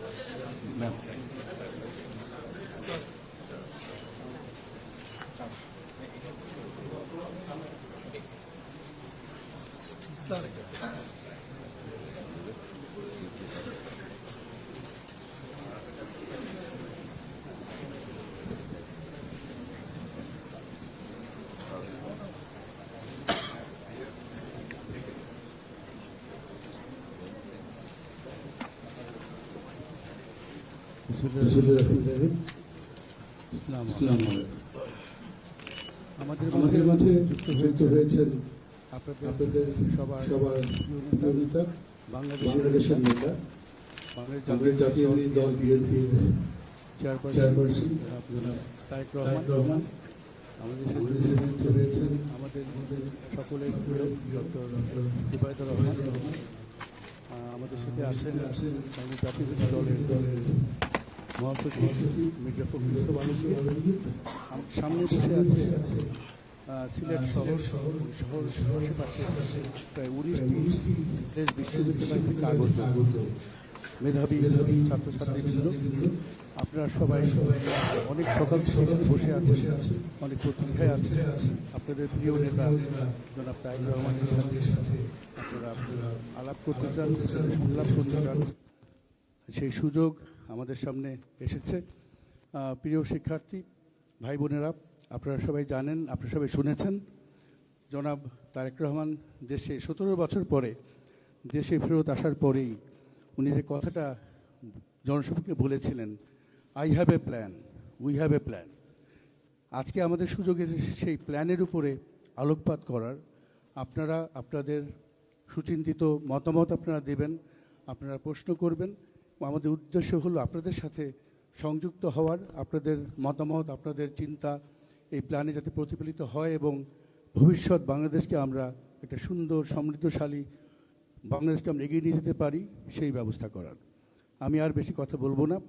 আলাইকুম আমাদের আমাদের মাঝে যুক্ত হয়েছেন আপনাদের সবার সবার নেতা বাংলাদেশের নেতা বাংলাদেশ জাতীয় দল বিএনপির চেয়ারপারসন তারেক রহমান। রহমান। আমাদের সাথে হয়েছেন আমাদের সকলের প্রিয় ডক্টর ইবায়তুর রহমান। আমাদের সাথে আছেন আছেন জাতীয় দলের দলের মহাসচিব মির্জা ফখরুল সামনে বসে আছে সিলেট শহর শহর, আশেপাশে প্রায় উনিশটি দেশ বিশ্ববিদ্যালয় থেকে মেধাবী মেধাবী ছাত্রছাত্রীবৃন্দ। আপনারা সবাই অনেক সকাল থেকে বসে আছেন, অনেক প্রতীক্ষায় আছেন। আপনাদের প্রিয় নেতা জনাব তাইক রহমানের সাথে আপনারা আলাপ করতে চান, সংলাপ করতে চান। সেই সুযোগ আমাদের সামনে এসেছে। প্রিয় শিক্ষার্থী, ভাই বোনেরা, আপনারা সবাই জানেন, আপনারা সবাই শুনেছেন, জনাব তারেক রহমান দেশে সতেরো বছর পরে, দেশে ফেরত আসার পরেই উনি যে কথাটা জনসভাকে বলেছিলেন I have a plan we have a plan আজকে আমাদের সুযোগ এসেছে সেই প্ল্যানের উপরে আলোকপাত করার আপনারা, আপনাদের সুচিন্তিত মতামত আপনারা দেবেন, আপনারা প্রশ্ন করবেন আমাদের উদ্দেশ্য হলো আপনাদের সাথে সংযুক্ত হওয়ার, আপনাদের মতামত, আপনাদের চিন্তা, এই প্ল্যানে যাতে প্রতিফলিত হয় এবং ভবিষ্যৎ বাংলাদেশকে আমরা একটা সুন্দর, সমৃদ্ধশালী বাংলাদেশকে আমরা এগিয়ে নিয়ে যেতে পারি, সেই ব্যবস্থা করার। আমি আর বেশি কথা বলব না।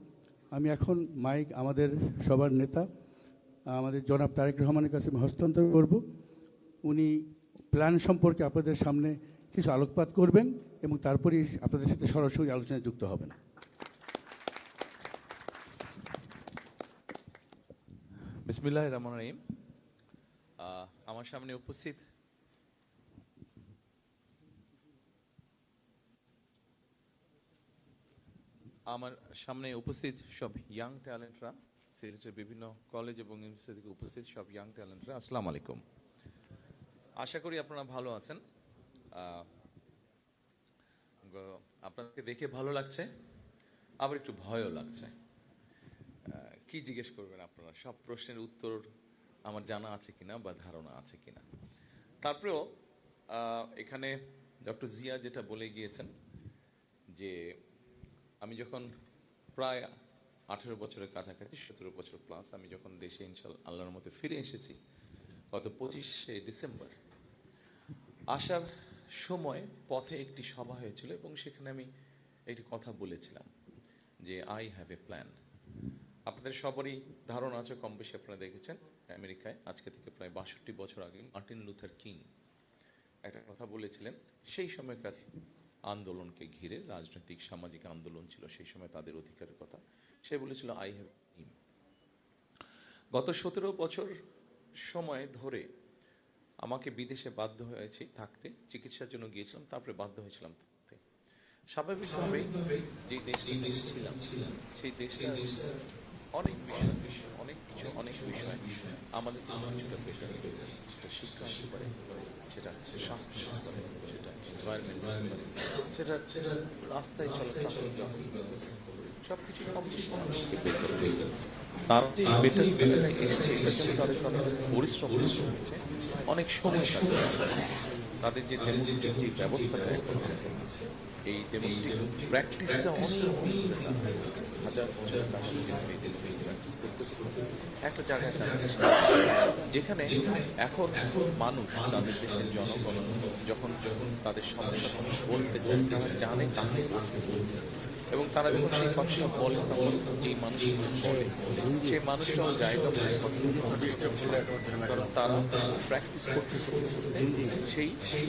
আমি এখন মাইক আমাদের সবার নেতা, আমাদের জনাব তারেক রহমানের কাছে আমি হস্তান্তর করব। উনি প্ল্যান সম্পর্কে আপনাদের সামনে কিছু আলোকপাত করবেন এবং তারপরেই আপনাদের সাথে সরাসরি আলোচনায় যুক্ত হবেন। বিসমিল্লাহ রহমান রহিম। আমার সামনে উপস্থিত আমার সামনে উপস্থিত সব ইয়াং ট্যালেন্টরা সিলেটের বিভিন্ন কলেজ এবং ইউনিভার্সিটি থেকে উপস্থিত সব ইয়াং ট্যালেন্টরা আসসালামু আলাইকুম। আশা করি আপনারা ভালো আছেন। আপনাদেরকে দেখে ভালো লাগছে, আবার একটু ভয়ও লাগছে। কি জিজ্ঞেস করবেন আপনারা? সব প্রশ্নের উত্তর আমার জানা আছে কিনা বা ধারণা আছে কিনা? তারপরেও এখানে ডক্টর জিয়া যেটা বলে গিয়েছেন যে আমি যখন প্রায় আঠেরো বছরের কাছাকাছি, সতেরো বছর প্লাস আমি যখন দেশে ইনশাল আল্লাহর মতো ফিরে এসেছি, গত পঁচিশে ডিসেম্বর, আসার সময় পথে একটি সভা হয়েছিল এবং সেখানে আমি একটি কথা বলেছিলাম যে আই হ্যাভ এ প্ল্যান আপনাদের সবারই ধারণা আছে, কম বেশি আপনারা দেখেছেন আমেরিকায়, আজকে থেকে প্রায় বাষট্টি বছর আগে মার্টিন লুথার কিং একটা কথা বলেছিলেন, সেই সময়কার আন্দোলনকে ঘিরে, রাজনৈতিক, সামাজিক আন্দোলন ছিল, সেই সময় তাদের অধিকারের কথা। সে বলেছিল আই হ্যাভ হিম গত সতেরো বছর সময় ধরে আমাকে বিদেশে বাধ্য হয়েছি থাকতে, চিকিৎসার জন্য গিয়েছিলাম, তারপরে বাধ্য হয়েছিলাম থাকতে। স্বাভাবিকভাবেই যে দেশ ছিলাম সেই দেশটা অনেক বিষয় অনেক কিছু অনেক বিষয় আমাদের শিক্ষা হতে পারে সেটা স্বাস্থ্য হতে পারে সেটা এনভায়রনমেন্ট সেটা সেটা রাস্তায় চলাচল সব কিছু। তার বেটার বেটার এসছে তাদের পরিশ্রম হয়েছে অনেক সময় তাদের যে যে ব্যবস্থাটা আছে। এই প্র্যাকটিসটা হাজার একটা জায়গায় যেখানে এখন মানুষ তাদের দেশের জনগণ যখন যখন তাদের সমস্যা বলতে চায়, তারা জানে এবং তারা যখন সেই কথাটা বলে তখন যে মানুষ বলে সেই মানুষটাও জায়গা কারণ তারা প্র্যাকটিস করতে করতে সেই সেই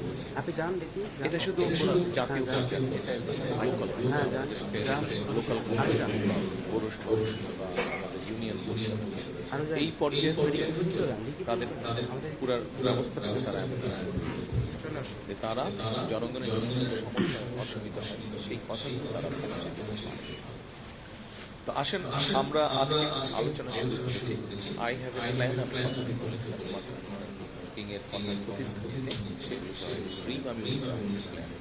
করেছে। আপনি যান দেখি। এটা শুধু জাতীয় এটা লোকাল ইউনিয়ন ইউনিয়ন এই পর্যায়ে তাদের তাদের পুরো ব্যবস্থাটা তারা। যে তারা জনগণের সমস্যা অসুবিধা হয়, সেই কথাগুলো তারা তো আসেন, আমরা আজকে আলোচনা শুরু করেছি। আই হ্যাভ এ প্ল্যান এর সে।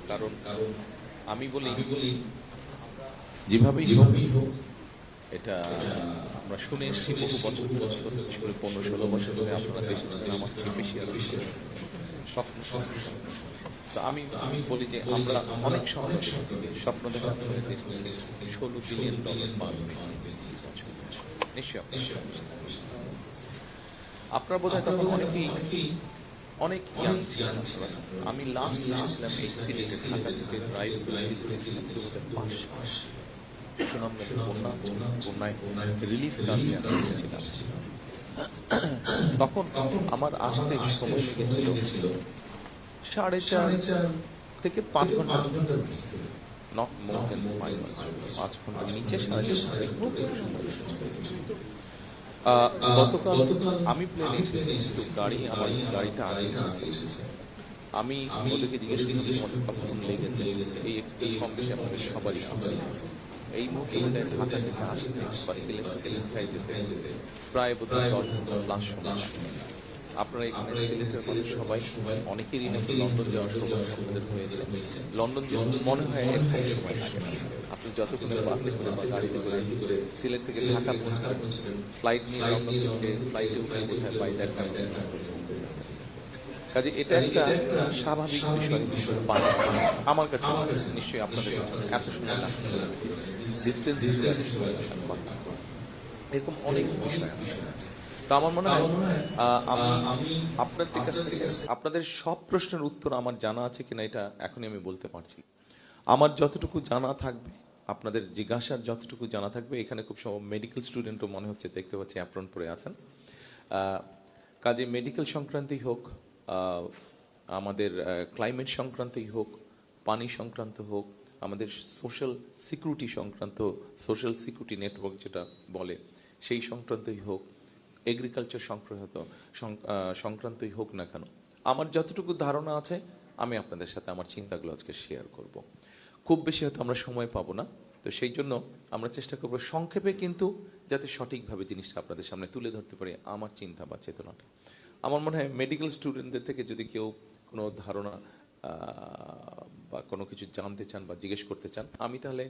কারণ আমি বলি, যেভাবেই হোক, এটা আমরা শুনে এসেছি বহু বছর বছর পনেরো ষোলো বছর ধরে আপনারা দেশে আমার থেকে বেশি বেশি স্বপ্ন তো আমি আমি বলি যে আমরা অনেক স্বপ্ন দেখা ষোলো বিলিয়ন ডলার নিশ্চয় আপনারা বোধ হয় তখন অনেকেই অনেক young ছিলেন। আমি লাস্ট এসেছিলাম এই সিলেটে ঢাকা থেকে ড্রাইভ করে দু হাজার পাঁচ সুনামগঞ্জে বন্যা বন্যায় রিলিফ কাজে আমি এসেছিলাম তখন আমার আসতে সময় লেগেছিল। সাড়ে চার থেকে পাঁচ ঘণ্টা নট মোর দেন পাঁচ ঘণ্টার নিচে সাড়ে চার গতকাল আমি প্লেনে এসেছি গাড়ি আমার গাড়িটা আগে এসেছে। আমি ওদেরকে জিজ্ঞেস করি তোমাদের কতক্ষণ লেগেছে। এই এক্সপ্রেস কম বেশি আপনাদের সবারই আছে। এই মুহূর্তে ঢাকা থেকে আসতে বা সিলেট যেতে প্রায় বোধহয় দশ ঘণ্টা প্লাস সময় আপনারা এখানে সিলেটের মানুষ সবাই, অনেকেরই নাকি লন্ডন যাওয়ার সৌভাগ্য আপনাদের হয়েছে। লন্ডন মনে হয় এরকম সময় না আপনি যতক্ষণে বাসে করে বা গাড়িতে করে সিলেট থেকে ঢাকা পৌঁছাবেন ফ্লাইট নিয়ে লন্ডন থেকে ফ্লাইটে উঠে বাই দ্যাট কাজে এটা একটা স্বাভাবিক বিষয় আমার কাছে নিশ্চয়ই আপনাদের এত ডিস্টেন্স এরকম অনেক বিষয় আছে। তো আমার মনে হয় আমি আপনাদের কাছ থেকে আপনাদের সব প্রশ্নের উত্তর আমার জানা আছে কিনা এটা এখনই আমি বলতে পারছি। আমার যতটুকু জানা থাকবে আপনাদের জিজ্ঞাসার যতটুকু জানা থাকবে এখানে খুব সব মেডিকেল স্টুডেন্টও মনে হচ্ছে দেখতে পাচ্ছি অ্যাপ্রন পরে আছেন। কাজে মেডিকেল সংক্রান্তই হোক আমাদের ক্লাইমেট সংক্রান্তই হোক, পানি সংক্রান্ত হোক, আমাদের সোশ্যাল সিকিউরিটি সংক্রান্ত সোশ্যাল সিকিউরিটি নেটওয়ার্ক যেটা বলে, সেই সংক্রান্তই হোক এগ্রিকালচার সংক্রান্ত সংক্রান্তই হোক না কেন, আমার যতটুকু ধারণা আছে, আমি আপনাদের সাথে আমার চিন্তাগুলো আজকে শেয়ার করব। খুব বেশি হয়তো আমরা সময় পাবো না, তো সেই জন্য আমরা চেষ্টা করব সংক্ষেপে কিন্তু যাতে সঠিকভাবে জিনিসটা আপনাদের সামনে তুলে ধরতে পারি, আমার চিন্তা বা চেতনাটা। আমার মনে হয় মেডিকেল স্টুডেন্টদের থেকে যদি কেউ কোনো ধারণা বা কোনো কিছু জানতে চান বা জিজ্ঞেস করতে চান, আমি তাহলে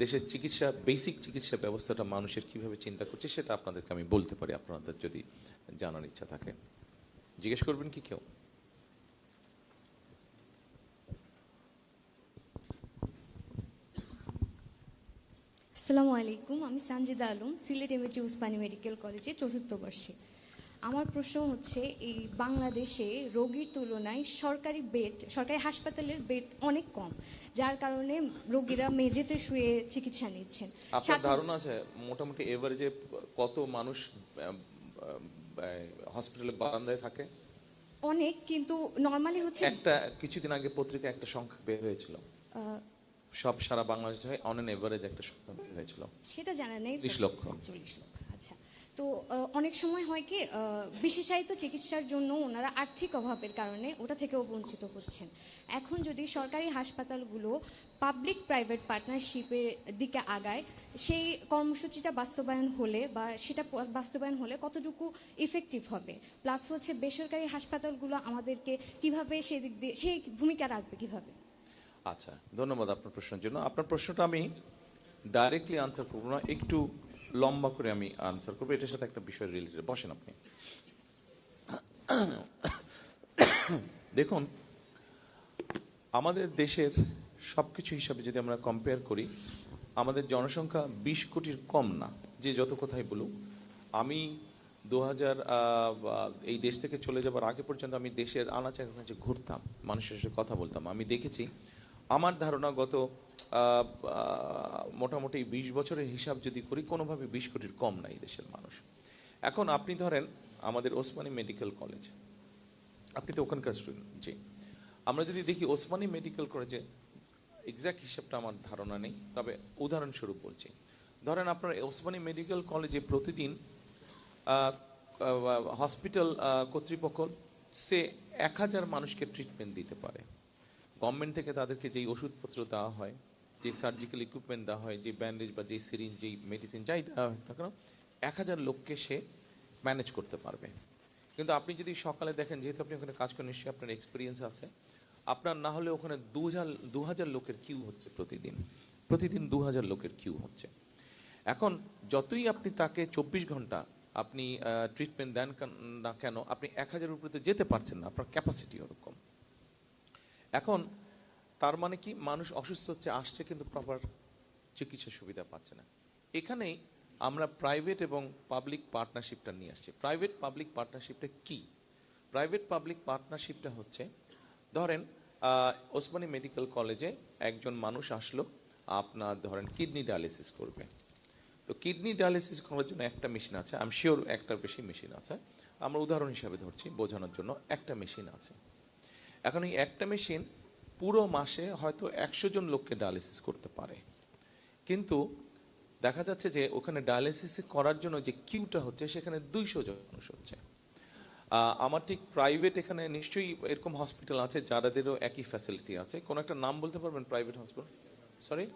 দেশের চিকিৎসা বেসিক চিকিৎসা ব্যবস্থাটা মানুষের কীভাবে চিন্তা করছে সেটা আপনাদেরকে আমি বলতে পারি। আপনাদের যদি জানার ইচ্ছা থাকে। জিজ্ঞেস করবেন কি কেউ? আসসালামু আলাইকুম, আমি সানজিদা আলম, সিলেট এমএচি উসমানী মেডিকেল কলেজে চতুর্থ বর্ষে আমার প্রশ্ন হচ্ছে এই বাংলাদেশে রোগীর তুলনায় সরকারি বেড সরকারি হাসপাতালের বেড অনেক কম যার কারণে রোগীরা মেঝেতে শুয়ে চিকিৎসা নিচ্ছেন। আপনার ধারণা আছে মোটামুটি এভারেজে কত মানুষ হসপিটালে বারান্দায় থাকে? অনেক কিন্তু নর্মালি হচ্ছে একটা কিছুদিন আগে পত্রিকা একটা সংখ্যা বের হয়েছিল। সব সারা বাংলাদেশে অন এন এভারেজ একটা সংখ্যা বের হয়েছিল। সেটা জানা নেই 30 লক্ষ। চল্লিশ লক্ষ। তো অনেক সময় হয় কি বিশেষায়িত চিকিৎসার জন্য ওনারা আর্থিক অভাবের কারণে ওটা থেকেও বঞ্চিত হচ্ছেন। এখন যদি সরকারি হাসপাতালগুলো পাবলিক প্রাইভেট পার্টনারশিপের দিকে আগায়, সেই কর্মসূচিটা বাস্তবায়ন হলে বা সেটা বাস্তবায়ন হলে কতটুকু ইফেক্টিভ হবে? প্লাস হচ্ছে বেসরকারি হাসপাতালগুলো আমাদেরকে কীভাবে সেদিক দিয়ে, সেই ভূমিকা রাখবে কীভাবে? আচ্ছা ধন্যবাদ আপনার প্রশ্নের জন্য। আপনার প্রশ্নটা আমি ডাইরেক্টলি আনসার করব না, একটু লম্বা করে আমি আনসার করব। এটার সাথে একটা বিষয় রিলেটেড বসেন আপনি। দেখুন, আমাদের দেশের সব কিছু হিসাবে যদি আমরা কম্পেয়ার করি, আমাদের জনসংখ্যা বিশ কোটির কম না, যে যত কথাই বলুক। আমি দু হাজার এই দেশ থেকে চলে যাবার আগে পর্যন্ত আমি দেশের আনাচে কাছে ঘুরতাম, মানুষের সাথে কথা বলতাম। আমি দেখেছি, আমার ধারণা গত মোটামুটি বিশ বছরের হিসাব যদি করি, কোনোভাবে বিশ কোটির কম নাই দেশের মানুষ। এখন আপনি ধরেন, আমাদের ওসমানী মেডিকেল কলেজ। আপনি তো ওখানকার স্টুডেন্ট জি। আমরা যদি দেখি ওসমানী মেডিকেল কলেজে এক্সাক্ট হিসাবটা আমার ধারণা নেই, তবে উদাহরণস্বরূপ বলছি। ধরেন আপনার ওসমানী মেডিকেল কলেজে প্রতিদিন হসপিটাল কর্তৃপক্ষ সে এক হাজার মানুষকে ট্রিটমেন্ট দিতে পারে। গভর্নমেন্ট থেকে তাদেরকে যেই ওষুধপত্র দেওয়া হয় যে সার্জিক্যাল ইকুইপমেন্ট দেওয়া হয়, যে ব্যান্ডেজ বা যে সিরিঞ্জ যেই মেডিসিন যাই দেওয়া হয় না কেন, এক হাজার লোককে সে ম্যানেজ করতে পারবে। কিন্তু আপনি যদি সকালে দেখেন, যেহেতু আপনি ওখানে কাজ করেন, নিশ্চয়ই আপনার এক্সপিরিয়েন্স আছে। আপনার না হলে ওখানে দু হাজার দু হাজার লোকের কিউ হচ্ছে প্রতিদিন। প্রতিদিন দু হাজার লোকের কিউ হচ্ছে। এখন যতই আপনি তাকে চব্বিশ ঘণ্টা আপনি ট্রিটমেন্ট দেন না কেন, আপনি এক হাজারের উপরে যেতে পারছেন না, আপনার ক্যাপাসিটি ওরকম। এখন তার মানে কি? মানুষ অসুস্থ হচ্ছে, আসছে, কিন্তু প্রপার চিকিৎসা সুবিধা পাচ্ছে না। এখানেই আমরা প্রাইভেট এবং পাবলিক পার্টনারশিপটা নিয়ে আসছি। প্রাইভেট পাবলিক পার্টনারশিপটা কি? প্রাইভেট পাবলিক পার্টনারশিপটা হচ্ছে, ধরেন ওসমানী মেডিকেল কলেজে একজন মানুষ আসলো, আপনার ধরেন কিডনি ডায়ালিসিস করবে। তো কিডনি ডায়ালিসিস করার জন্য একটা মেশিন আছে আমি শিওর একটার বেশি মেশিন আছে। আমরা উদাহরণ হিসাবে ধরছি, বোঝানোর জন্য একটা মেশিন আছে। এখন এই একটা মেশিন পুরো মাসে হয়তো একশো জন লোককে ডায়ালিসিস করতে পারে। কিন্তু দেখা যাচ্ছে যে ওখানে ডায়ালিসিস করার জন্য যে কিউটা হচ্ছে, সেখানে দুইশো জন মানুষ হচ্ছে। আমার ঠিক প্রাইভেট এখানে নিশ্চয়ই এরকম হসপিটাল আছে যাদেরও একই ফ্যাসিলিটি আছে। কোন একটা নাম বলতে পারবেন private hospital sorry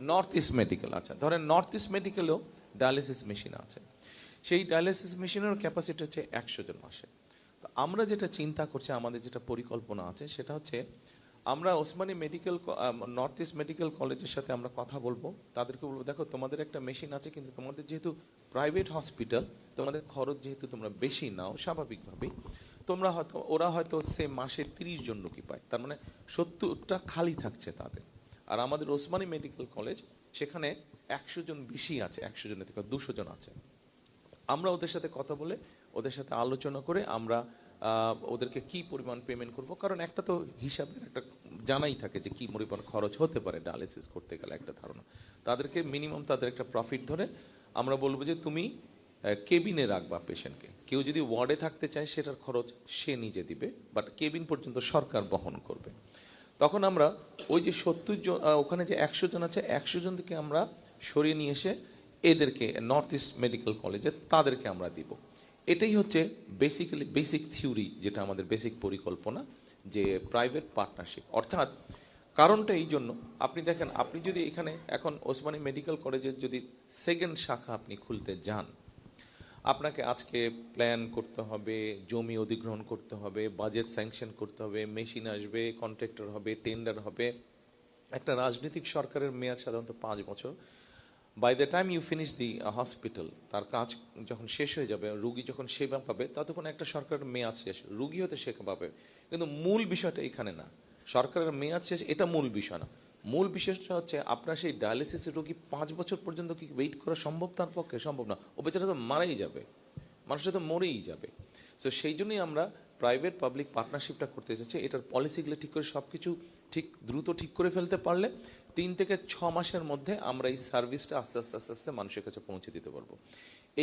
north east medical আচ্ছা। ধরেন নর্থ ইস্ট মেডিকেলেও ডায়ালিসিস মেশিন আছে। সেই ডায়ালিসিস মেশিনের ক্যাপাসিটি হচ্ছে একশো জন মাসে। আমরা যেটা চিন্তা করছি, আমাদের যেটা পরিকল্পনা আছে, সেটা হচ্ছে আমরা Osmani medical north east medical কলেজের সাথে আমরা কথা বলব। তাদেরকে বলব, দেখো, তোমাদের একটা মেশিন আছে, কিন্তু তোমাদের যেহেতু প্রাইভেট হসপিটাল, তোমাদের খরচ যেহেতু তোমরা বেশি নাও, স্বাভাবিকভাবেই তোমরা হয়তো, ওরা হয়তো সে মাসে তিরিশ জন রোগী পায়। তার মানে সত্তরটা খালি থাকছে তাদের। আর আমাদের ওসমানী মেডিকেল কলেজ, সেখানে একশো জন বেশি আছে, একশো জনের থেকে দুশো জন আছে। আমরা ওদের সাথে কথা বলে, ওদের সাথে আলোচনা করে আমরা ওদেরকে কি পরিমাণ পেমেন্ট করব? কারণ একটা তো হিসাবের একটা জানাই থাকে যে কি পরিমাণ খরচ হতে পারে ডায়ালিসিস করতে গেলে একটা ধারণা। তাদেরকে মিনিমাম তাদের একটা প্রফিট ধরে আমরা বলব যে তুমি কেবিনে রাখবা পেশেন্টকে কেউ যদি ওয়ার্ডে থাকতে চায় সেটার খরচ সে নিজে দিবে বাট কেবিন পর্যন্ত সরকার বহন করবে। তখন আমরা ওই যে সত্তর জন ওখানে যে একশো জন আছে, একশো জন থেকে আমরা সরিয়ে নিয়ে এসে এদেরকে নর্থ ইস্ট মেডিকেল কলেজে তাদেরকে আমরা দিব। এটাই হচ্ছে বেসিক্যালি বেসিক থিওরি যেটা আমাদের বেসিক পরিকল্পনা, যে প্রাইভেট পার্টনারশিপ অর্থাৎ কারণটা এই জন্য, আপনি দেখেন, আপনি যদি এখানে এখন ওসমানী মেডিকেল কলেজের যদি সেকেন্ড শাখা আপনি খুলতে যান, আপনাকে আজকে প্ল্যান করতে হবে, জমি অধিগ্রহণ করতে হবে বাজেট স্যাংশন করতে হবে মেশিন আসবে কন্ট্রাক্টর হবে টেন্ডার হবে। একটা রাজনৈতিক সরকারের মেয়াদ সাধারণত পাঁচ বছর। By the time you finish the hospital তার কাজ যখন শেষ হয়ে যাবে, রুগী যখন সেবা পাবে, ততক্ষণ একটা সরকারের মেয়াদ শেষ, রুগী হতে সেবা পাবে। কিন্তু মূল বিষয়টা এখানে না। সরকারের মেয়াদ শেষ, এটা মূল বিষয় না। মূল বিষয়টা হচ্ছে আপনার সেই ডায়ালিসিসের রোগী পাঁচ বছর পর্যন্ত কি ওয়েট করা সম্ভব? তার পক্ষে সম্ভব না। ও বেচারা তো মারাই যাবে। মানুষটা তো মরেই যাবে। সো সেই জন্যই আমরা প্রাইভেট পাবলিক পার্টনারশিপটা করতে এসেছি। এটার পলিসিগুলো ঠিক করে সব কিছু ঠিক, দ্রুত ঠিক করে ফেলতে পারলে তিন থেকে ছ মাসের মধ্যে আমরা এই সার্ভিসটা আস্তে আস্তে আস্তে আস্তে মানুষের কাছে পৌঁছে দিতে পারব।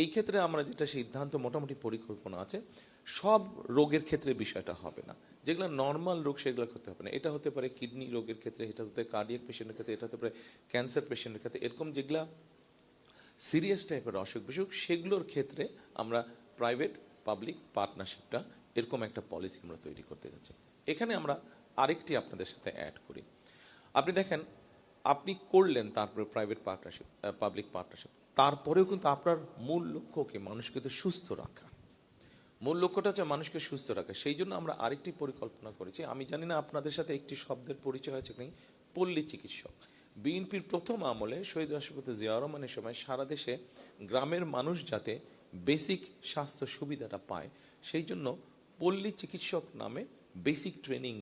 এই ক্ষেত্রে আমরা যেটা সিদ্ধান্ত মোটামুটি পরিকল্পনা আছে, সব রোগের ক্ষেত্রে বিষয়টা হবে না। যেগুলো নর্মাল রোগ সেগুলো করতে হবে না। এটা হতে পারে কিডনি রোগের ক্ষেত্রে, এটা হতে পারে কার্ডিয়াক পেশেন্টের ক্ষেত্রে, এটা হতে পারে ক্যান্সার পেশেন্টের ক্ষেত্রে। এরকম যেগুলা সিরিয়াস টাইপের অসুখ বিসুখ, সেগুলোর ক্ষেত্রে আমরা প্রাইভেট পাবলিক পার্টনারশিপটা এরকম একটা পলিসি আমরা তৈরি করতে যাচ্ছি। এখানে আমরা আরেকটি আপনাদের সাথে অ্যাড করি। আপনি দেখেন আপনি করলেন তারপরে প্রাইভেট পার্টনারশিপ পাবলিক পার্টনারশিপ তারপরেও কিন্তু আপনার মূল লক্ষ্যকে মানুষকে তো সুস্থ রাখা। মূল লক্ষ্যটা হচ্ছে মানুষকে সুস্থ রাখা। সেই জন্য আমরা আরেকটি পরিকল্পনা করেছি। আমি জানি না আপনাদের সাথে একটি শব্দের পরিচয় হয়েছে কি পল্লী চিকিৎসক। বিএনপির প্রথম আমলে শহীদ রাষ্ট্রপতি জিয়া রহমানের সময় সারা দেশে গ্রামের মানুষ যাতে বেসিক স্বাস্থ্য সুবিধাটা পায়, সেই জন্য পল্লী চিকিৎসক নামে বেসিক ট্রেনিং